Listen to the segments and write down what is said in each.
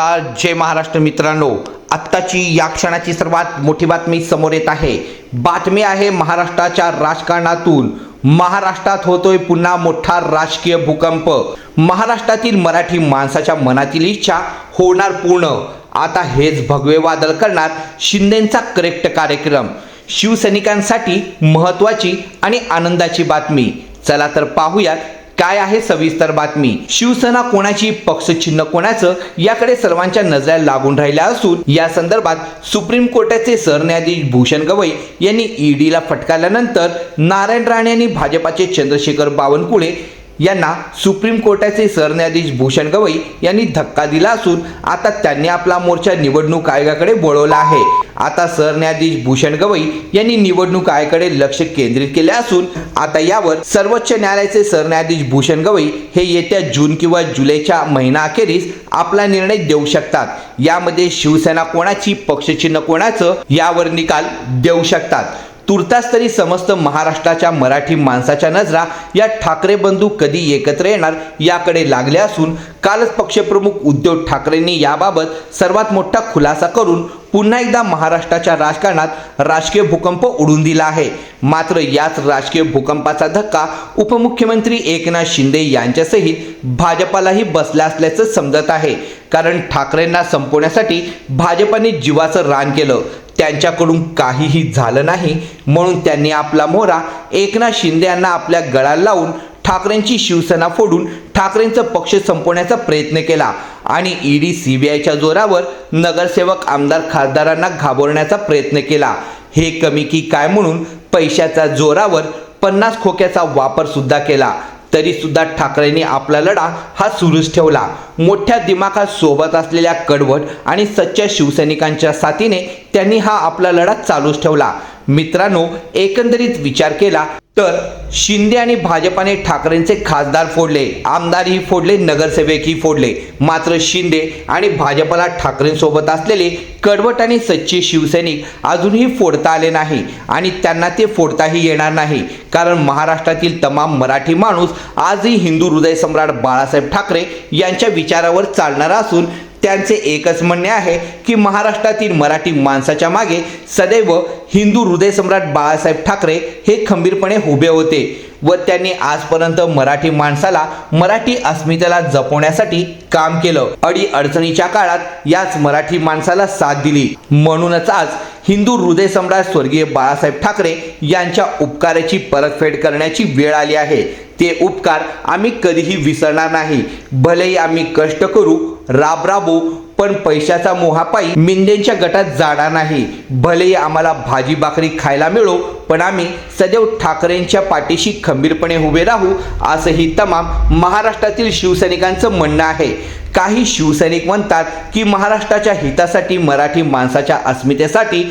नमस्कार जय महाराष्ट्र मित्रांनो. आत्ताची या क्षणाची सर्वात मोठी बातमी समोर येत आहे. बातमी आहे महाराष्ट्राच्या राजकारणातून. महाराष्ट्रात होतोय पुन्हा मोठा राजकीय भूकंप. महाराष्ट्रातील मराठी माणसाच्या मनातील इच्छा होणार पूर्ण. आता हेच भगवे वादळ करणार शिंदेचा करेक्ट कार्यक्रम. शिवसैनिकांसाठी महत्वाची आणि आनंदाची बातमी. चला तर पाहूयात काय आहे सविस्तर बातमी? शिवसेना कोणाची पक्षचिन्ह कोणाचं? याकडे सर्वांच्या नजरा लागून राहिल्या असून या संदर्भात सुप्रीम कोर्टाचे सरन्यायाधीश भूषण गवई यांनी ईडीला फटकारल्यानंतर नारायण राणे यांनी भाजपाचे चंद्रशेखर बावनकुळे यांना सुप्रीम कोर्टाचे सरन्यायाधीश भूषण गवई यांनी धक्का दिला असून आता त्यांनी आपला मोर्चा निवडणूक आयोगाकडे बोळवला आहे. आता सरन्यायाधीश भूषण गवई यांनी निवडणूक आयोगाकडे लक्ष केंद्रित केले असून आता यावर सर्वोच्च न्यायालयाचे सरन्यायाधीश भूषण गवई हे येत्या जून किंवा जुलैच्या महिना अखेरीस आपला निर्णय देऊ शकतात. यामध्ये शिवसेना कोणाची पक्षचिन्ह कोणाचं यावर निकाल देऊ शकतात. तुर्तास तरी समस्त महाराष्ट्राच्या मराठी माणसाच्या नजरा या ठाकरे बंधू कधी एकत्र येणार याकडे लागल्या असून कालच पक्षप्रमुख उद्धव ठाकरेंनी याबाबत सर्वात मोठा खुलासा करून पुन्हा एकदा महाराष्ट्राच्या राजकारणात राजकीय भूकंप उडून दिला आहे. मात्र याच राजकीय भूकंपाचा धक्का उपमुख्यमंत्री एकनाथ शिंदे यांच्यासहित भाजपालाही बसला असल्याचं समजत आहे. कारण ठाकरेंना संपवण्यासाठी भाजपाने जीवाचं रान केलं. त्यांच्याकडून काहीही झालं नाही. म्हणून त्यांनी आपला मोहरा एकनाथ शिंदे यांना आपल्या गळाला लावून ठाकरेंची शिवसेना फोडून ठाकरेंचा पक्ष संपवण्याचा प्रयत्न केला. आणि ईडी सीबीआयच्या जोरावर नगरसेवक आमदार खासदारांना घाबरण्याचा प्रयत्न केला. हे कमी की काय म्हणून पैशाच्या जोरावर पन्नास खोक्याचा वापर सुद्धा केला. तरी सुद्धा ठाकरेंनी आपला लढा हा सुरूच ठेवला. मोठ्या दिमाखात सोबत असलेल्या कडवट आणि सच्च्या शिवसैनिकांच्या साथीने त्यांनी हा आपला लढा चालूच ठेवला. मित्रांनो एकंदरीत विचार केला तर शिंदे आणि भाजपाने ठाकरेंचे खासदार फोडले आमदारही फोडले नगरसेवकही फोडले. मात्र शिंदे आणि भाजपला ठाकरेंसोबत असलेले कडवट आणि सच्चे शिवसैनिक अजूनही फोडता आले नाही आणि त्यांना ते फोडताही येणार नाही. कारण महाराष्ट्रातील तमाम मराठी माणूस आजही हिंदू हृदय सम्राट बाळासाहेब ठाकरे यांच्या विचारावर चालणारा असून त्यांचे एकच म्हणणे आहे की महाराष्ट्रातील मराठी माणसाच्या मागे सदैव हिंदू हृदयसम्राट बाळासाहेब ठाकरे हे खंबीरपणे उभे होते. व त्यांनी आजपर्यंत मराठी माणसाला मराठी अस्मितेला जपवण्यासाठी काम केलं. अडी अडचणीच्या काळात याच मराठी माणसाला साथ दिली. म्हणूनच आज हिंदू हृदय सम्राट स्वर्गीय बाळासाहेब ठाकरे यांच्या उपकाराची परतफेड करण्याची वेळ आली आहे. ते उपकार आम्ही कधीही विसरणार नाही. भलेही आम्ही कष्ट करू राब राबू पण पैशाचा मोहापायी मिंदेंच्या गटात जाणार नाही. भलेही आम्हाला भाजी भाकरी खायला मिळो पण आम्ही सदैव ठाकरेंच्या पाठीशी खंबीरपणे उभे राहू असंही तमाम महाराष्ट्रातील शिवसैनिकांचं म्हणणं आहे. काही शिवसैनिक म्हणतात की महाराष्ट्राच्या हितासाठी मराठी माणसाच्या अस्मितेसाठी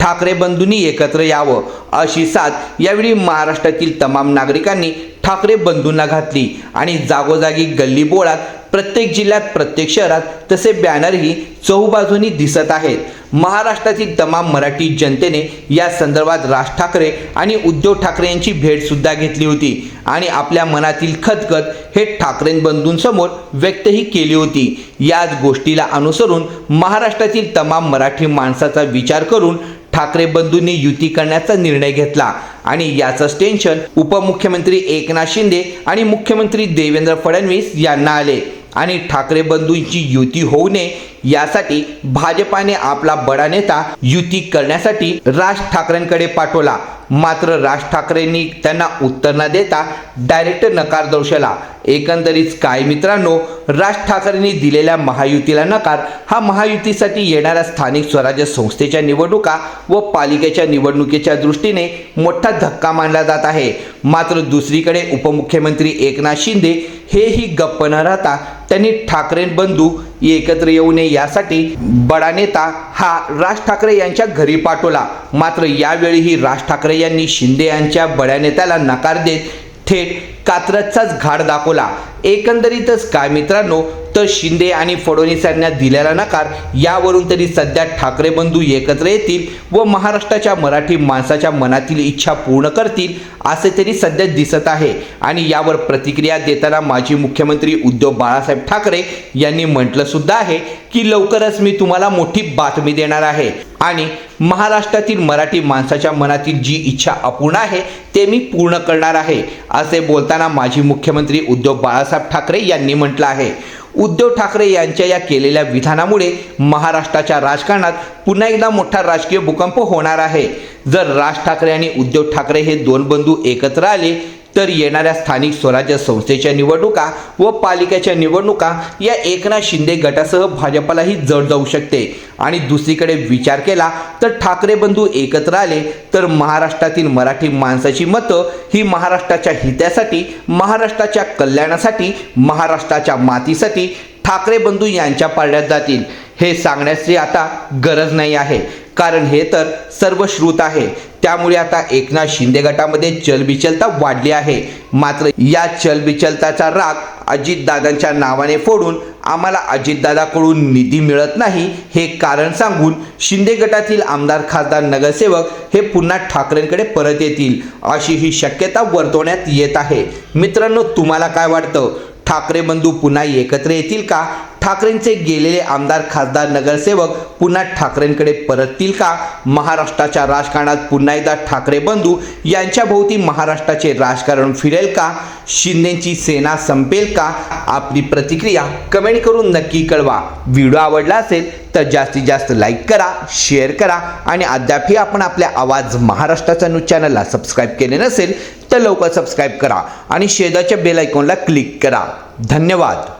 ठाकरे बंधूंनी एकत्र यावं अशी साथ यावेळी महाराष्ट्रातील तमाम नागरिकांनी ठाकरे बंधूंना घातली. आणि जागोजागी गल्ली बोळात प्रत्येक जिल्ह्यात प्रत्येक शहरात तसे बॅनरही चहूबाजूनी दिसत आहेत. महाराष्ट्रातील तमाम मराठी जनतेने या संदर्भात राज ठाकरे आणि उद्धव ठाकरे यांची भेटसुद्धा घेतली होती आणि आपल्या मनातील खतखत हे ठाकरे बंधूंसमोर व्यक्तही केली होती. याच गोष्टीला अनुसरून महाराष्ट्रातील तमाम मराठी माणसाचा विचार करून ठाकरे बंधूंनी युती करण्याचा निर्णय घेतला आणि याचंच टेन्शन उपमुख्यमंत्री एकनाथ शिंदे आणि मुख्यमंत्री देवेंद्र फडणवीस यांना आले. आणि ठाकरे बंधूंची युती होऊ नये यासाठी भाजपाने आपला बडा नेता युती करण्यासाठी राज ठाकरेंकडे पाठवला. मात्र राज ठाकरेंनी त्यांना उत्तर न देता डायरेक्ट नकार दर्शवला एकंदरीत काय मित्रांनो राज ठाकरेंनी दिलेल्या महायुतीला नकार हा महायुतीसाठी येणाऱ्या स्थानिक स्वराज्य संस्थेच्या निवडणुका व पालिकेच्या निवडणुकीच्या दृष्टीने मोठा धक्का मानला जात आहे. मात्र दुसरीकडे उपमुख्यमंत्री एकनाथ शिंदे हेही गप्प न राहता त्यांनी ठाकरे बंधू एकत्र येऊ नये यासाठी बडा नेता हा राज ठाकरे यांच्या घरी पाठवला. मात्र यावेळीही राज ठाकरे यांनी शिंदे यांच्या बड्या नेत्याला नकार देत थेट कात्रजचाच घाट दाखवला. एकंदरीतच काय मित्रांनो तर शिंदे आणि फडणवीस यांना दिलेला नकार यावरून तरी सध्या ठाकरे बंधू एकत्र येतील व महाराष्ट्राच्या मराठी माणसाच्या मनातील इच्छा पूर्ण करतील असे तरी सध्या दिसत आहे. आणि यावर प्रतिक्रिया देताना माजी मुख्यमंत्री उद्धव बाळासाहेब ठाकरे यांनी म्हटलं सुद्धा आहे की लवकरच मी तुम्हाला मोठी बातमी देणार आहे. आणि महाराष्ट्रातील मराठी माणसाच्या मनातील जी इच्छा अपूर्ण आहे ते मी पूर्ण करणार आहे असे बोलताना माजी मुख्यमंत्री उद्धव बाळासाहेब ठाकरे यांनी म्हटलं आहे. उद्धव ठाकरे यांच्या या केलेल्या विधानामुळे महाराष्ट्राच्या राजकारणात पुन्हा एकदा मोठा राजकीय भूकंप होणार आहे. जर राज ठाकरे आणि उद्धव ठाकरे हे दोन बंधू एकत्र आले तर येणाऱ्या स्थानिक स्वराज्य संस्थेच्या निवडणुका व पालिकेच्या निवडणुका या एकनाथ शिंदे गटासह भाजपलाही जड जाऊ शकते. आणि दुसरीकडे विचार केला तर ठाकरे बंधू एकत्र आले तर महाराष्ट्रातील मराठी माणसाची मतं ही महाराष्ट्राच्या हितासाठी महाराष्ट्राच्या कल्याणासाठी महाराष्ट्राच्या मातीसाठी ठाकरे बंधू यांच्या पारड्यात जातील. हे सांगण्याची आता गरज नाही आहे. कारण हे तर सर्व श्रुत आहे. त्यामुळे आता एकनाथ शिंदे गटामध्ये चलबिचलता वाढली आहे. मात्र या चलबिचलताचा राग अजितदादांच्या नावाने फोडून आम्हाला अजितदादाकडून निधी मिळत नाही हे कारण सांगून शिंदे गटातील आमदार खासदार नगरसेवक हे पुन्हा ठाकरेंकडे परत येतील अशी ही शक्यता वर्तवण्यात येत आहे. मित्रांनो तुम्हाला काय वाटतं? ठाकरे बंधू पुन्हा एकत्र येतील का? ठाकरेंचे गेलेले आमदार खासदार नगरसेवक पुन्हा ठाकरेंकडे परततील का? महाराष्ट्राच्या राजकारणात पुन्हा एकदा ठाकरे बंधू यांच्या भोवती महाराष्ट्राचे राजकारण फिरेल का? शिंदेची सेना संपेल का? आपली प्रतिक्रिया कमेंट करून नक्की कळवा. व्हिडिओ आवडला असेल तर जास्तीत जास्त लाईक करा शेअर करा आणि अद्यापही आपण आपल्या आवाज महाराष्ट्राचा न्यूज चॅनलला सबस्क्राईब केले नसेल तर लवकर सबस्क्राईब करा आणि शेजारच्या बेल आयकॉनला क्लिक करा. धन्यवाद.